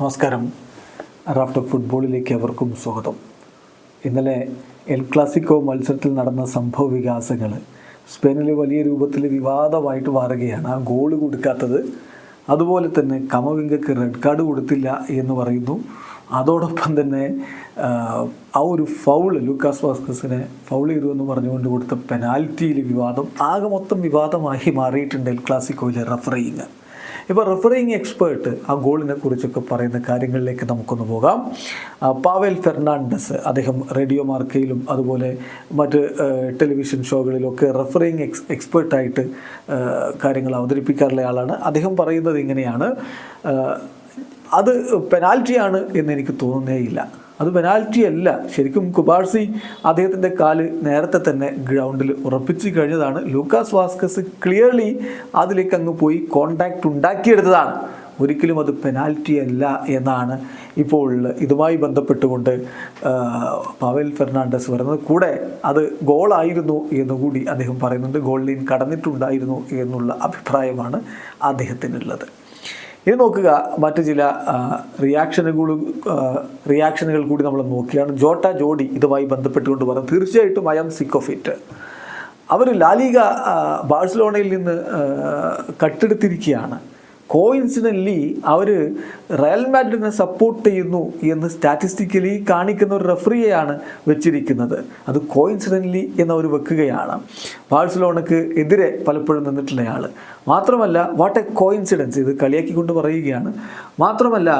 നമസ്കാരം. റാഫ്റ്റർ ഫുട്ബോളിലേക്ക് അവർക്കും സ്വാഗതം. ഇന്നലെ എൽ ക്ലാസിക്കോ മത്സരത്തിൽ നടന്ന സംഭവ വികാസങ്ങൾ സ്പെയിനിൽ വലിയ രൂപത്തിൽ വിവാദമായിട്ട് മാറുകയാണ്. ആ ഗോൾ കൊടുക്കാത്തത് അതുപോലെ തന്നെ കമവിംഗക്ക് റെഡ് കാർഡ് കൊടുത്തില്ല എന്ന് പറയുന്നു. അതോടൊപ്പം തന്നെ ആ, ഒരു ഫൗൾ ലൂക്കാസ് വാസ്കസിനെ ഫൗൾ ചെയ്തു എന്ന് പറഞ്ഞുകൊണ്ട് കൊടുത്ത പെനാൽറ്റിയിൽ വിവാദം ആകെ മൊത്തം വിവാദമായി മാറിയിട്ടുണ്ട് എൽ ക്ലാസിക്കോയിലെ റഫറിങ് ഇപ്പോൾ റെഫറിങ് എക്സ്പേർട്ട് ആ ഗോളിനെ കുറിച്ചൊക്കെ പറയുന്ന കാര്യങ്ങളിലേക്ക് നമുക്കൊന്ന് പോകാം. പാവൽ ഫെർണാണ്ടസ് അദ്ദേഹം റേഡിയോ മാർക്കയിലും അതുപോലെ മറ്റ് ടെലിവിഷൻ ഷോകളിലൊക്കെ റെഫറിങ് എക്സ് എക്സ്പേർട്ടായിട്ട് കാര്യങ്ങൾ അവതരിപ്പിക്കാറുള്ള ആളാണ്. അദ്ദേഹം പറയുന്നത് ഇങ്ങനെയാണ് അത് പെനാൽറ്റിയാണ് എന്ന് എനിക്ക് തോന്നുന്നേയില്ല അത് പെനാൽറ്റി അല്ല. ശരിക്കും കുബാഴ്സി അദ്ദേഹത്തിന്റെ കാൽ നേരത്തെ തന്നെ ഗ്രൗണ്ടിൽ ഉറപ്പിച്ചു കഴിഞ്ഞതാണ്. ലൂക്കാസ് വാസ്കസ് ക്ലിയർലി അതിലേക്ക് അങ്ങ് പോയി കോണ്ടാക്ട് ഉണ്ടാക്കിയെടുത്തതാണ്. ഒരിക്കലും അത് പെനാൽറ്റി അല്ല എന്നാണ് ഇപ്പോൾ ഇതുമായി ബന്ധപ്പെട്ടുകൊണ്ട് പവൽ ഫെർണാണ്ടസ് പറയുന്നത്. കൂടെ അത് ഗോളായിരുന്നു എന്നുകൂടി അദ്ദേഹം പറയുന്നുണ്ട്. ഗോൾ ലൈൻ കടന്നിട്ടുണ്ടായിരുന്നു എന്നുള്ള അഭിപ്രായമാണ് അദ്ദേഹത്തിനുള്ളത്. ഇനി നോക്കുക മറ്റു ചില റിയാക്ഷനുകൾ റിയാക്ഷനുകൾ കൂടി നമ്മൾ നോക്കിയാണ് ജോട്ട ജോഡി ഇതുമായി ബന്ധപ്പെട്ടുകൊണ്ട് പറഞ്ഞു തീർച്ചയായിട്ടും I am sick of it our La Liga ബാഴ്സലോണയിൽ നിന്ന് കട്ടെടുത്തിരിക്കുകയാണ്. കോയിൻസിഡന്റ്ലി അവർ റയൽ മാഡ്രിഡിനെ സപ്പോർട്ട് ചെയ്യുന്നു എന്ന് സ്റ്റാറ്റിസ്റ്റിക്കലി കാണിക്കുന്ന ഒരു റെഫറിയെയാണ് വെച്ചിരിക്കുന്നത്. അത് കോയിൻസിഡന്റ്ലി എന്നവർ വെക്കുകയാണ്. ബാഴ്സലോണക്ക് എതിരെ പലപ്പോഴും നിന്നിട്ടുള്ളയാൾ മാത്രമല്ല വാട്ട് എ കോയിൻസിഡൻസ് ഇത് കളിയാക്കിക്കൊണ്ട് പറയുകയാണ്. മാത്രമല്ല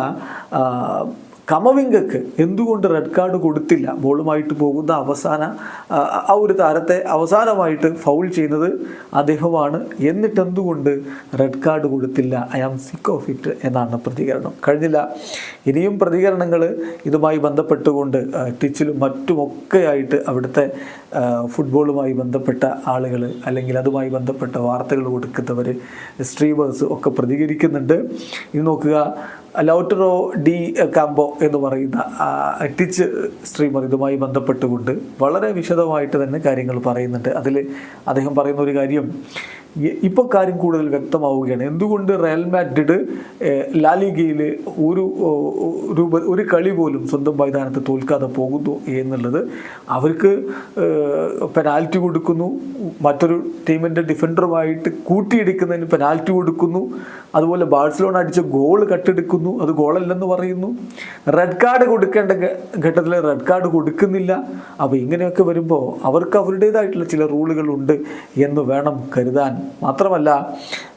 കമവിങ്കക്ക് എന്തുകൊണ്ട് റെഡ് കാർഡ് കൊടുത്തില്ല? ബോളുമായിട്ട് പോകുന്ന അവസാന ആ ഒരു താരത്തെ അവസാനമായിട്ട് ഫൗൾ ചെയ്യുന്നത് അദ്ദേഹമാണ്. എന്നിട്ട് എന്തുകൊണ്ട് റെഡ് കാർഡ് കൊടുത്തില്ല? I am sick of it എന്നാണ് പ്രതികരണം. കഴിഞ്ഞില്ല. ഇനിയും പ്രതികരണങ്ങൾ ഇതുമായി ബന്ധപ്പെട്ടുകൊണ്ട് ടിച്ചിലും മറ്റുമൊക്കെയായിട്ട് അവിടുത്തെ ഫുട്ബോളുമായി ബന്ധപ്പെട്ട ആളുകൾ അല്ലെങ്കിൽ അതുമായി ബന്ധപ്പെട്ട വാർത്തകൾ കൊടുക്കുന്നവർ സ്ട്രീമേഴ്സ് ഒക്കെ പ്രതികരിക്കുന്നുണ്ട്. ഇനി നോക്കുക ലൗട്ടറോ ഡി കാമ്പോ എന്ന് പറയുന്ന ടിച്ച് സ്ട്രീമർ ഇതുമായി ബന്ധപ്പെട്ടുകൊണ്ട് വളരെ വിശദമായിട്ട് തന്നെ കാര്യങ്ങൾ പറയുന്നുണ്ട്. അതിൽ അദ്ദേഹം പറയുന്ന ഒരു കാര്യം ഇപ്പോൾ കാര്യം കൂടുതൽ വ്യക്തമാവുകയാണ്. എന്തുകൊണ്ട് റയൽ മാഡ്രിഡ് ലാലിഗയിൽ ഒരു രൂപ ഒരു കളി പോലും സ്വന്തം മൈതാനത്ത് തോൽക്കാതെ പോകുന്നു എന്നുള്ളത് അവർക്ക് പെനാൽറ്റി കൊടുക്കുന്നു. മറ്റൊരു ടീമിന്റെ ഡിഫൻഡറുമായിട്ട് കൂട്ടിയിടിക്കുന്നതിന് പെനാൽറ്റി കൊടുക്കുന്നു. അതുപോലെ ബാഴ്സലോണ അടിച്ച ഗോൾ കട്ടെടുക്കുന്നു. അത് ഗോളല്ലെന്ന് പറയുന്നു. റെഡ് കാർഡ് കൊടുക്കേണ്ട ഘട്ടത്തിൽ റെഡ് കാർഡ് കൊടുക്കുന്നില്ല. അപ്പോൾ ഇങ്ങനെയൊക്കെ വരുമ്പോൾ അവർക്ക് അവരുടേതായിട്ടുള്ള ചില റൂളുകളുണ്ട് എന്ന് വേണം കരുതാൻ. മാത്രമല്ല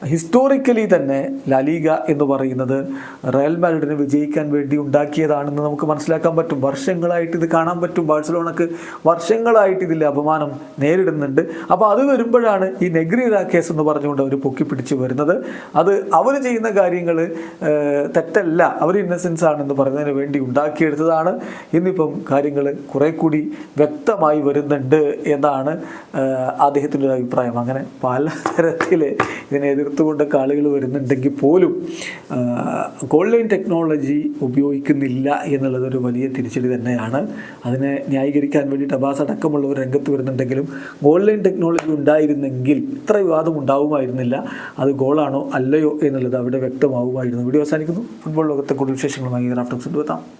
ഹിസ്റ്റോറിക്കലി തന്നെ ലലീഗ എന്ന് പറയുന്നത് റയൽ മാഡ്രിഡിനെ വിജയിക്കാൻ വേണ്ടി ഉണ്ടാക്കിയതാണെന്ന് നമുക്ക് മനസ്സിലാക്കാൻ പറ്റും. വർഷങ്ങളായിട്ട് ഇത് കാണാൻ പറ്റും. ബാഴ്സലോണക്ക് വർഷങ്ങളായിട്ട് ഇതിൽ അപമാനം നേരിടുന്നുണ്ട്. അപ്പോൾ അത് വരുമ്പോഴാണ് ഈ നെഗ്രി കേസ് എന്ന് പറഞ്ഞുകൊണ്ട് അവർ പൊക്കിപ്പിടിച്ച് വരുന്നത്. അത് അവർ ചെയ്യുന്ന കാര്യങ്ങൾ തെറ്റല്ല. അവർ ഇന്നസെൻസ് ആണെന്ന് പറയുന്നതിന് വേണ്ടി ഉണ്ടാക്കിയെടുത്തതാണ്. ഇന്നിപ്പം കാര്യങ്ങൾ കുറെ കൂടി വ്യക്തമായി വരുന്നുണ്ട് എന്നാണ് അദ്ദേഹത്തിന്റെ ഒരു അഭിപ്രായം. അങ്ങനെ പലതരത്തിൽ ഇതിനെ എതിർത്തുകൊണ്ടൊക്കെ ആളുകൾ വരുന്നുണ്ടെങ്കിൽ പോലും ഗോൾഡ് ലൈൻ ടെക്നോളജി ഉപയോഗിക്കുന്നില്ല എന്നുള്ളതൊരു വലിയ തിരിച്ചടി തന്നെയാണ്. അതിനെ ന്യായീകരിക്കാൻ വേണ്ടിയിട്ട് അബാസ് അടക്കമുള്ളവർ രംഗത്ത് വരുന്നുണ്ടെങ്കിലും ഗോൾഡ് ലൈൻ ടെക്നോളജി ഉണ്ടായിരുന്നെങ്കിൽ ഇത്ര വിവാദം ഉണ്ടാവുമായിരുന്നില്ല. അത് ഗോളാണോ അല്ലയോ എന്നുള്ളത് അവിടെ വ്യക്തമാവുമായിരുന്നു. വീഡിയോ അവസാനിക്കുന്നു. ഫുട്ബോൾ ലോകത്തെ കൂടുതൽ വിശേഷങ്ങളുമായി റാഫ്റ്റോക്സ് കൊണ്ടുവെത്താം